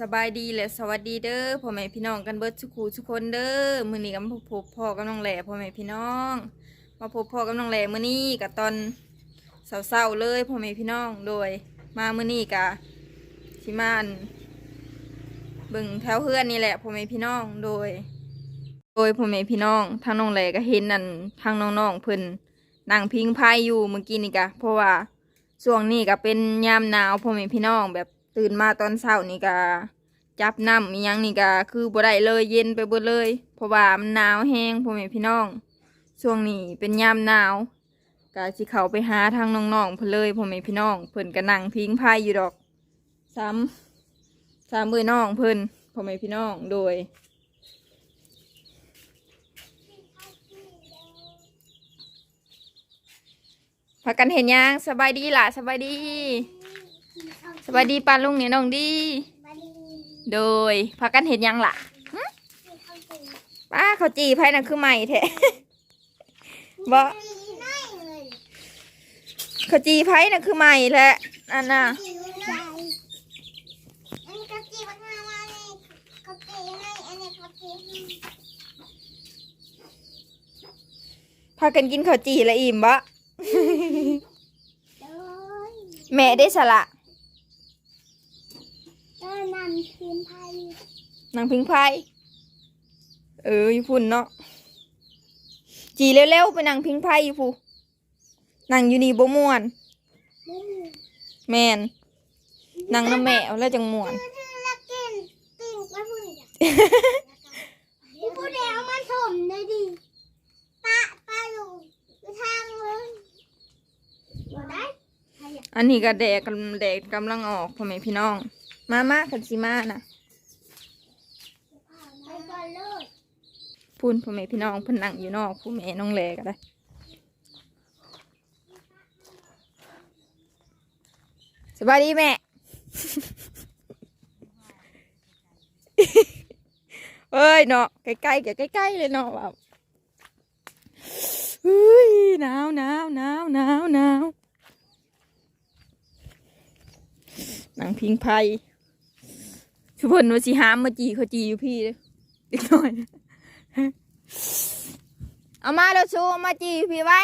บสบายดีและสวัสดีเด้อพ่อแม่พี่น้องกันเบิดทุกคูทุกคนเด้อมื้อนี้ก็มาพบพ่อกับน้องแหล่พ่อแม่พี่น้อง มาพบพ่อกับน้องแหล่มื้อนี้ก็ตอนเช้าๆเลยพ่อแม่พี่น้องโดย มามื้อนี้ก็สิมานเบิ่งแถวเฮือนนี่แหละพ่อแม่พี่น้องโดย โดยพ่อแม่พี่น้องทางน้องแหล่ก็เห็นนั่นทางน้องๆเพิ่นนั่งพิงพายอยู่เมื่อกี้นี่กะเพราะว่าช่วงนี้ก็เป็นยามหนาวพ่อแม่พี่น้องแบบ ตื่นมาตอนเช้านี่ก็จับน้ำมียังนี่ก็คือบ่ได้เลยเย็นไปบิดเลย เพราะว่ามันหนาวแห้งพ่อแม่พี่น้อง ช่วงนี้เป็นยามหนาวก็สิเขาไปหาทางน้องๆเพิ่นเลยพ่อแม่พี่น้องเพิ่นก็นั่งพิงพายอยู่ดอกซ้ำซ้ำมือน้องเพิ่นพ่อแม่พี่น้องโดยพากันเห็นยังสบายดีล่ะสบายดี สบายดีปาลุงเนี่ยน้องดี โดยพากันเห็นยังล่ะหึป้าเขาวจีไพ่นั่นคือใหม่แท้บ่เขาวจีไพ่นั่นคือใหม่แท้อันน่ะพากันกินข้าวจีและอิ่มบ่แม่ได้สละ นางพิงไพรเอออยู่พุ่นเนาะจีเร็วๆไปนางพิงไพรอยู่พูนางอยู่นี่บ่ม่วน แมนนางน้ำแมวแล้วจังม่วนผู้เดียวมันถมเลยดิปะปะอยู่ทางเลยบ่ได้อันนี้ก็แดดกำแดดกำลังออกพ่อแม่พี่น้อง มามาคันสิมานะไปก่อนเลยพูนพ่อแม่พี่น้องเพิ่นนั่งอยู่นอกผู้แม่น้องแลก็ได้สบายดีแม่ เอ้ยเนาะใกล้ๆกับใกล้ๆเลยเนาะแบบเฮ้ยหนาวหนาวหนาวหนาวหนาวหนังพิงไพ่ คือเพิ่นว่าสิหามมาจีเขาจีอยู่พี่เลยอีกหน่อย เอามาแล้วชูเอามาจีพี่ไว้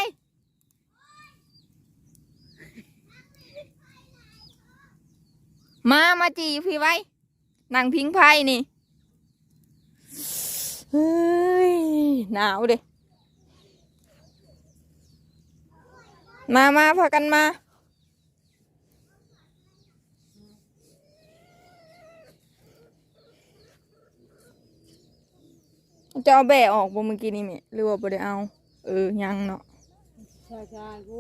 มามาจีพี่ไว้นังพิงไพ่นี่ เฮ้ย หนาวเด้มามาพากันมา จะเอาแบะออกบ่เมื่อกี้นี่แม่หรือว่าบ่ได้เอา เออยังเนาะช่ใช่กู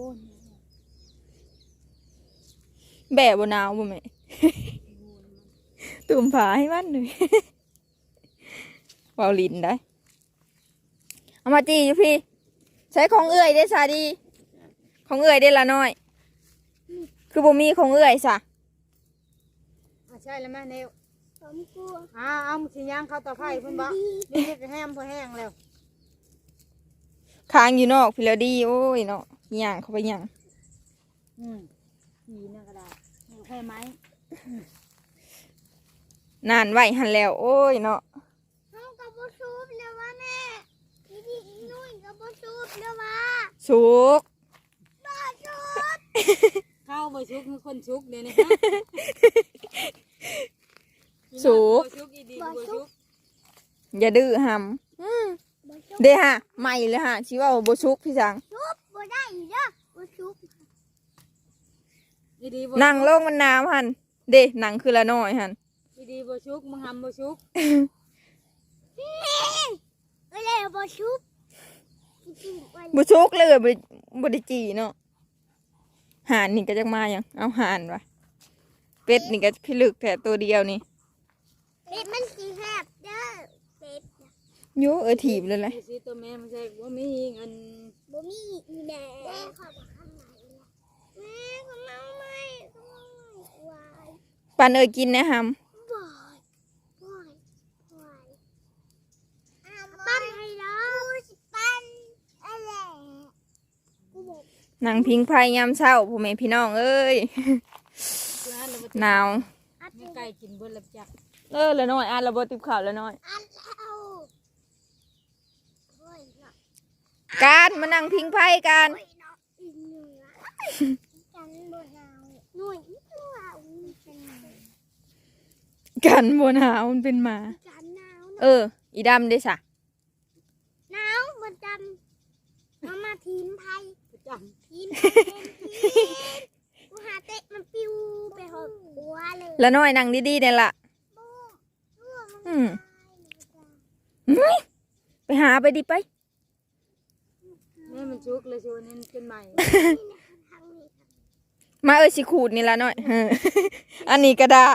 แบะบ่หนาวบ่แม่ ตุ่มผาให้มันหน่อยเบาลินได้ เอามาจีอยู่พี่ ใช้ของเอื่อยได้ซาดี ของเอื่อยได้ละน้อย คือบ่มีของเอื่อยซะอะใช่แล้วแม่เนว ผมกลัวอ้าวเอาสิย่างเข้าเตาไฟเพิ่นบ่นี่เฮ็ดแห้มพอแห้งแล้วค้างอยู่นอกพี่แล้วดีโอ้ยเนาะย่างเข้าไปย่างอืมขี่นั่นก็ได้เอาแค่ไม้นานไว้หันแล้ว โอ้ยเนาะเขากับบ่ชูบแล้ววะแม่พี่พี่นุ่ยกับบ่ชูบแล้ววะสุกบ่ชูบเข้าบ่ชุกคือคนชุกเดี๋ยวนี้ สุกบ่ชุกอีดีบ่ชุกอย่าดื้อหำอืมบ่ชูบเด้ฮะใหม่เลยฮะชิว่าบ่ชุกพี่สังชูบบ่ได้เด้อบ่ชูบอีดีบ่นั่งลงมันน้ำหันเด้หนังคือละน้อยหันอีดีบ่ชุกมึงหำบ่ชุกแม่เอ้ยแล้วบ่ชูบจริงๆว่าบ่ชุกเลยบ่บ่ได้จีเนาะหานนี่ก็จักมาหยังเอาหานวะเป็ดนี่ก็พิลึกแต่ตัวเดียวนี่ เป็ดมันสิแซ่บเด้อเป็ดน่ะโยเออถีบเลยแหละดูสิตัวแม่มันใช่บ่มีอันบ่มีอีแม่แม่ขอบอกข้างในนะแม่ขอมาใหม่ขอมาใหม่วายปันเอ้ยกินแหนะหำวายวายวายปั้นให้แล้วสิปั้นอะไรกูบอกหนังพิงไพรยามเช้าพ่อแม่พี่น้องเอ้ยร้านแล้วบ่หนาวอัดแม่ไก่กินเบิดแล้วจ้ะ เออละน้อยอ่านระบบติบข่าวละน้อย อันแล้วโอ้ยเนาะการมานั่งพิงไพ่กัน โอ้ยเนาะอีเหนือกันบ่หนาวหน่วยอีตัวอุ้ยเป็นหนาวกันบนหาวมันเป็นหมากันหนาวเออ อีดำได้สะหนาวบ่จำมามาทีมไทยประจทีมไทยเป็นทีมกูหาเตะมันปิวไปหดหัวเลยละน้อยนั่งดีๆเนี่ยละอืม ไปหาไปดิไปำนี่มันชุกเลยชวนนี่เป็นใหม่มาเอ้ยสิขูดนี่ละน้อยเอออันนี้ก็ได้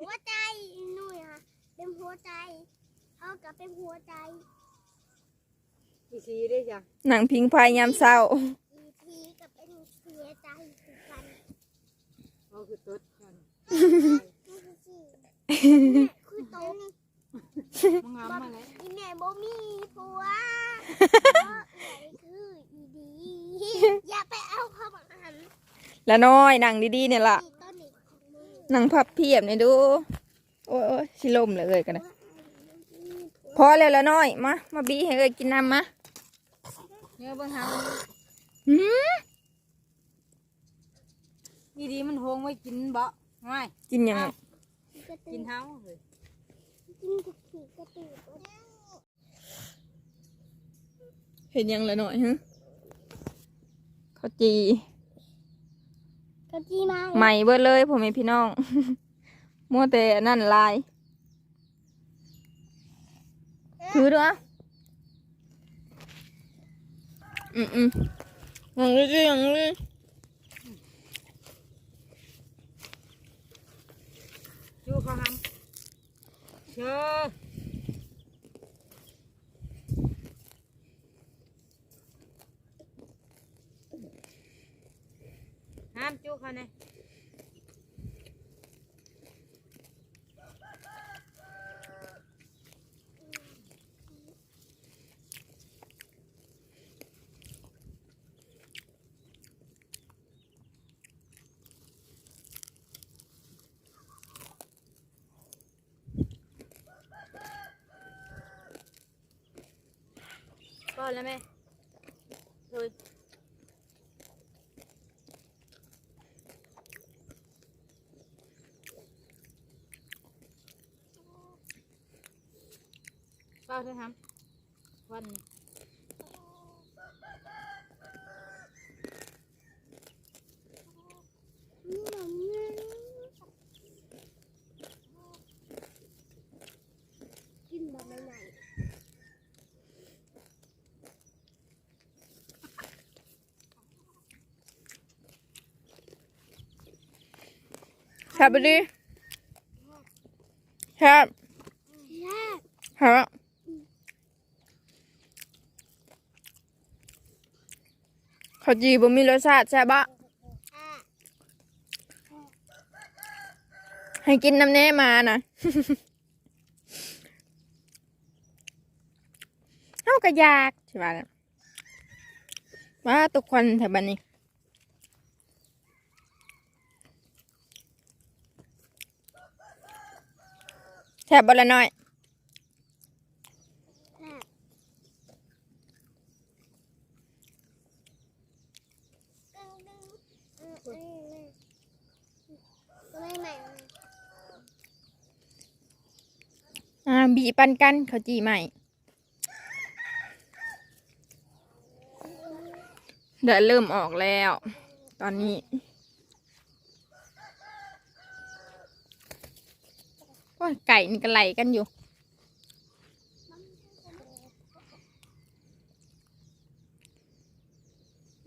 หัวใจหนุ่ยค่ะเป็นหัวใจเอากลับเป็นหัวใจกี่สีได้จ้ะนั่งพิงไพ่ยามเศร้าอีทีก็เป็นเสียใจคือกันเอาคือตุ๊ดกันนี่คือสิคือโตนี่ มึงงามมาแล้ว อีแม่บ่มีผัวเอ๋ยคืออีดี อย่าไปเอาเข้ามาหัน ละน้อยนั่งดีๆเนี่ยละอีต้นนี้ของมึงนั่งพับเพียบเนี่ยดู โอ้ยโอ้ยสิลมเลยเอ้ยกันนะพอแล้วละน้อยมามาบีให้เอ้ยกินน้ำมาเนี่ยเบิ่งหาหืมนี่ดีมันโฮงไว้กินบ่ง่ายกินยังไงกระตืกิอนเท้าเลยกินกระตือกระตือเห็นยังละน้อยฮะเขาจี กระจีมาใหม่เบิดเลยผมเองพี่น้อง มัวแต่นั่นลาย ถือด้วยอะอืมอืมอย่างนี้สิอย่างนี้จูเขาทำเชอ ห้ามจูเขาเนี่ยป้อนแล้วแม่ เปล่าเธอทำวันกินแบบไหนครับไปดิครับ แรก ครับ ข้าวจีบ่มีรสชาติใช่บะให้กินน้ำแน่มานะเอากระยากใช่ปะเนี่ยว่าทุกคนแถวบ้านนี้แถบบละน้อย แรกดึงดึงเออเออเออไม่ใหม่ อ่า บีปันกันเขาจีใหม่เดี๋ยวเริ่มออกแล้ว ตอนนี้โอ้ยไก่นี่ก็ไหลกันอยู่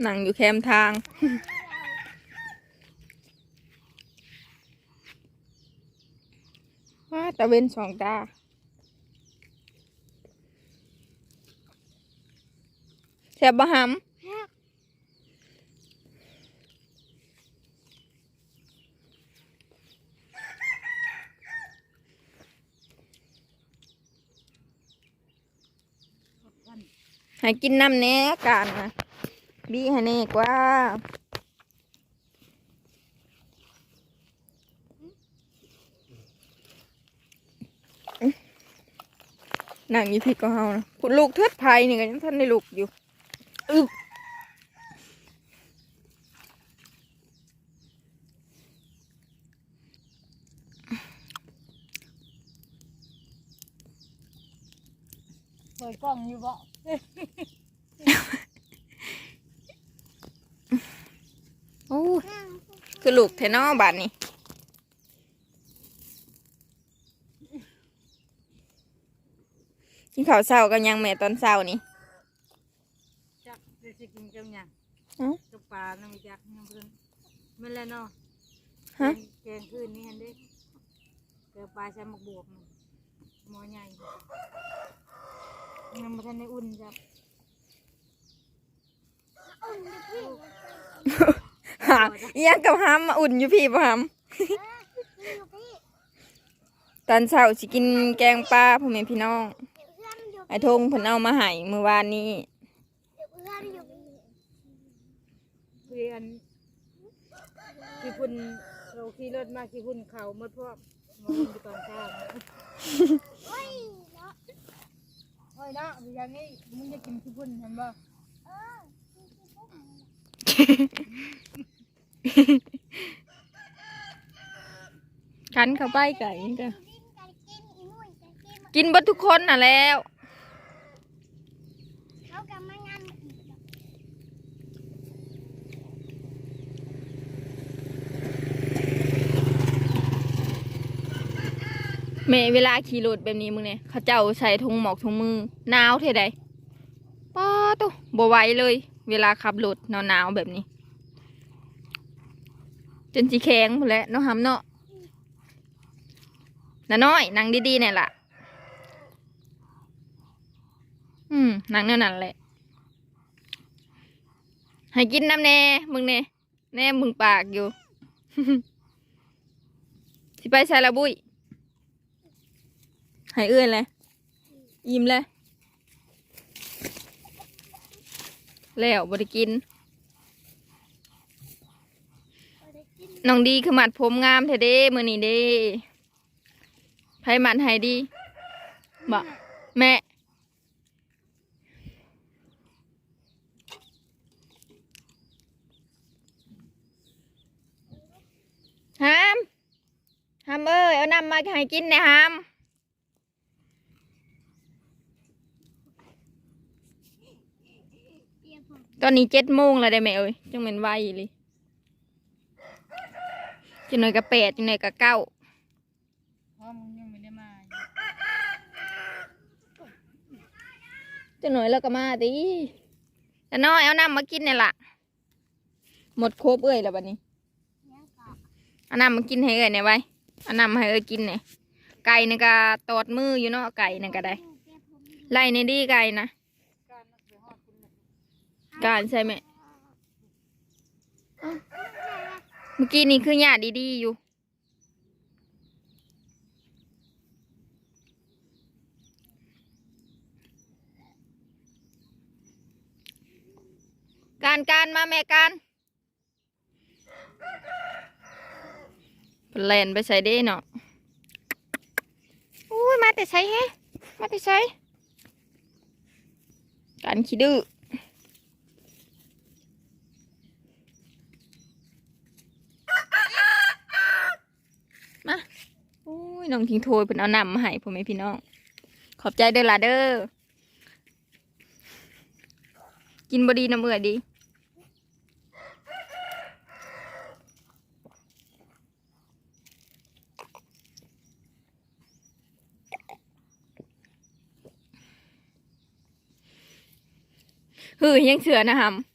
นั่งอยู่แคมทางว้าตะเวนสองตา แซ่บบะหำให้กินน้ำแน่กันนะบีให้แน่กว่านั่งอยู่พี่ก็เฮานะลูกเทิดภัยนี่ก็ยังท่านได้ลูกอยู่ อึบเปิดกล้องอยู่บ่โอ้คือลูกเทนอบัดนี่กินข้าวเช้ากันยังแม่ตอนเช้านี่ กได้สิกินกับหยังเอ้า กับปลาน้ำมีจักน้ำเพิ่นแม่นแล้วเนาะฮะ แกงคืนนี้เห็นเด้เกลือปลาใช้หมกบวกน่ะหมอใหญ่ยังบ่ทันได้อุ่นจ้ะอุ่นดิพี่หาอิหยังกับห้ามมาอุ่นอยู่พี่บ่ห้ามเออพี่อยู่พี่ตอนเช้าสิกินแกงปลาพ่อแม่พี่น้องเดี๋ยวเพื่อนอยู่ไอ้ทงเพิ่นเอามาให้เมื่อวานนี้ เดี๋ยวเพื่อนอยู่พี่ คื ออันที่พุ่นเราขี่รถมาขี่พุ่นเขาหมดพวกมาอุ่นอยู่ตอนเช้าโอ้ยเนาะโอ้ยเนาะอย่างนี้มึงจะกินขี้พุ่นเห็นบ่เออพี่พี่ปุ๊บคันเข้าไปไก่ก็กินกันกินอีนุ่ยกันกินกินเบิดทุกคนน่ะแล้ว เขากำมางานอีกดอก แม่เวลาขี่รถแบบนี้มึงเนี่ยเขาเจ้าใส่ถุงหมอกถุงมือหนาวเท่ใดป้าตัวบ่ไหวเลย เวลาขับรถหนาวๆแบบนี้ จนจีแข็งหมดแล้วเนาะหำเนาะน้าน้อยนั่งดีๆเนี่ยล่ะ อืมนั่งแนวนั้นแหละ ให้กินน้ำแน่ มึงแน่แน่มึงปากอยู่ สิไปใส่ละบุย ให้เอื้อนเลยยิ้มเลยแล้วบริกินเอาได้กินน้องดีคือหมัดผมงามแท้เด้มือนี้เด้ไผหมัดให้ดีบอกแม่ฮามฮามเอ้ยเอาน้ำมาให้กินนะฮาม เปียผม ตอนนี้เจ็ดโมงแล้วได้ไหมเอ้ยจังเหม็นไวเลยจังหน่อยกับแปดจังหน่อยกับเก้าพราะมึงยังไม่ได้มาจังหน่อยแล้วก็มาดิแต่น้อยเอาน้ำมากินเนี่ยล่ะ หมดครบเอ้ยแล้วบัดนี้เอาน้ำมากินให้เอ้ยเนี่ยไว้เอาน้ำให้เอ้ยกินเนี่ยไก่เนี่ยก็ตอดมืออยู่เนาะไก่เนี่ยก็ได้ไล่ในดีไก่นะ การนักไปฮอดคุณเลย การใช่ไหมเมื่อกี้นี่คือหยาดดีๆอยู่ การการมาแม่การแลนไปใส่เด้เนาะอุ้ยมาแต่ใส่แฮะมาแต่ใส่การขี้ดื้อมาอุ้ ยน้องทิ้งโทยเพิ่นเอานำมาให้พ่อแม่พี่น้อง ขอบใจเด้อล่ะเด้อ กินบดีน้ำเอือดี หือยังเสือนะฮัม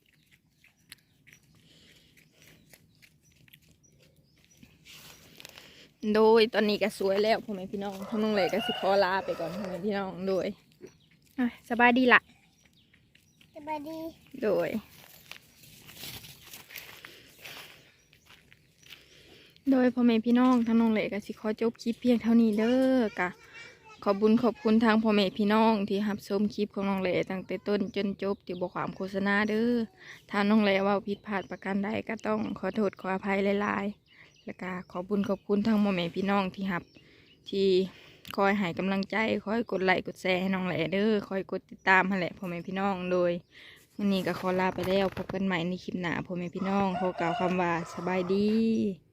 โดยตอนนี้ก็สวยแล้วพ่อแม่พี่น้องทั้งน้องเลยก็สิขอลาไปก่อนพ่อแม่พี่น้องโดยอะสบายดีละสบายดี โดย โดยพ่อแม่พี่น้องทั้งน้องเหล็กก็สิขอจบคลิปเพียงเท่านี้เด้อกะขอบุญขอบคุณทางพ่อแม่พี่น้องที่รับชมคลิปของน้องเหล็กตั้งแต่ต้นจนจบที่บอกความโฆษณาเด้อถ้าน้องเหล็กว่าผิดพลาดประการใดก็ต้องขอโทษขออภัยหลายๆ แล้วก็ขอบุญขอบคุณทางพ่อแม่พี่น้องที่หับ ที่คอยให้กำลังใจ คอยกดไลค์กดแชร์ให้น้องแหล่เด้อคอยกดติดตามให้แหละพ่อแม่พี่น้องโดยวันนี้ก็ขอลาไปแล้วพบกันใหม่ในคลิปหน้าพ่อแม่พี่น้องขอกล่าวคำว่าสบายดี